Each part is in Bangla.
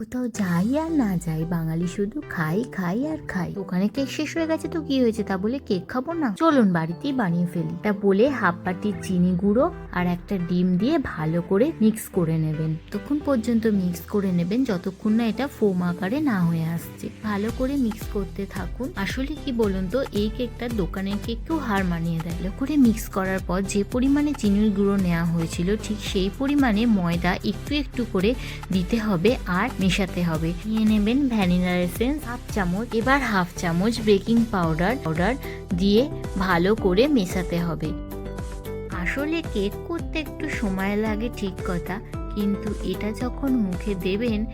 কোথাও যাই আর না যাই, বাঙালি শুধু খাই খাই আর খাই। দোকানে কেক শেষ হয়ে গেছে তো কি হয়েছে তা বলে কেক খাব না। চলুন বাড়িতেই বানিয়ে ফেলি। তা বলে হাফ বাটি চিনি গুঁড়ো আর একটা ডিম দিয়ে ভালো করে মিক্স করে নেবেন। তখন পর্যন্ত মিক্স করে নেবেন যতক্ষণ না এটা ফোম আকারে না হয়ে আসছে। ভালো করে মিক্স করতে থাকুন। আসলে কি বলুন তো, এই কেকটা দোকানের কেককেও হার মানিয়ে দেয়। ভালো করে মিক্স করার পর যে পরিমাণে চিনির গুঁড়ো নেওয়া হয়েছিল, ঠিক সেই পরিমাণে ময়দা একটু একটু করে দিতে হবে আর মেশাতে হবে। নিয়ে নেবেন ভ্যানিলা এসেন্স, হাফ চামচ। এবার হাফ চামচ বেকিং পাউডার পাউডার দিয়ে ভালো করে মেশাতে হবে। আসলে কেক করতে একটু সময় লাগে, ঠিক কথা। কিন্তু এটা যখন মুখে দেবেন,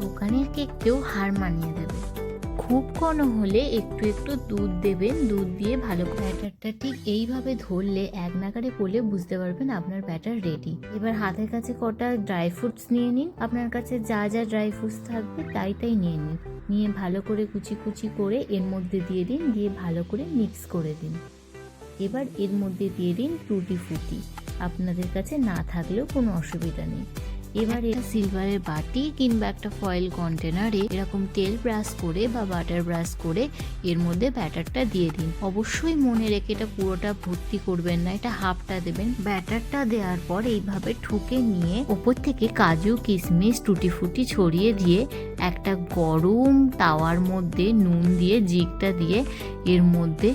দোকানের কেককেও হার মানিয়ে দেবে। খুব ঘন হলে একটু একটু দুধ দেবেন, দুধ দিয়ে ভালো করে ব্যাটারটা ঠিক এইভাবে ধরলে এক নাগারে পড়লে বুঝতে পারবেন আপনার ব্যাটার রেডি এবার হাতের কাছে কটা ড্রাই ফ্রুটস নিয়ে নিন। আপনার কাছে যা যা ড্রাই ফ্রুটস থাকবে তাই তাই নিয়ে নিন। নিয়ে ভালো করে কুচি কুচি করে এর মধ্যে দিয়ে দিন, দিয়ে ভালো করে মিক্স করে দিন। এবার এর মধ্যে দিয়ে দিন টুটি ফুটি আপনাদের কাছে না থাকলেও কোনো অসুবিধা নেই। এবার এটা সিলভারের বাটি কিংবা একটা ফয়েল কন্টেনারে এরকম তেল ব্রাশ করে বা বাটার ব্রাশ করে এর মধ্যে ব্যাটারটা দিয়ে দিন। অবশ্যই মনে রেখে এটা পুরোটা ভর্তি করবেন না, এটা হাফটা দেবেন। ব্যাটারটা দেওয়ার পর এইভাবে ঠুকে নিয়ে ওপর থেকে কাজু, কিশমিশ টুটি ফুটি ছড়িয়ে দিয়ে একটা গরম তাওয়ার মধ্যে নুন দিয়ে জিগটা দিয়ে এর মধ্যে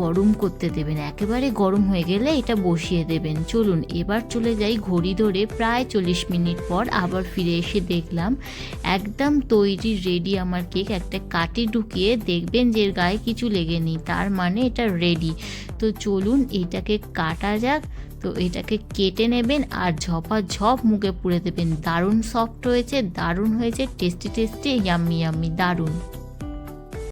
গরম করতে দেবেন। একেবারে গরম হয়ে গেলে এটা বসিয়ে দেবেন। চলুন, এবার চলে যাই ঘড়ি ধরে প্রায় চল্লিশ মিনিট পর আবার ফিরে এসে দেখলাম, একদম তৈরি রেডি আমার কেক একটা কাটি ঢুকিয়ে দেখবেন যে গায়ে কিছু লেগে নেই। তার মানে এটা রেডি তো চলুন, এটাকে কাটা যাক। তো এটাকে কেটে নেবেন আর ঝপা ঝপ মুখে পুড়ে দেবেন। দারুণ সফট হয়েছে, দারুণ হয়েছে টেস্টি টেস্টি ইয়াম্মি ইয়াম্মি দারুণ।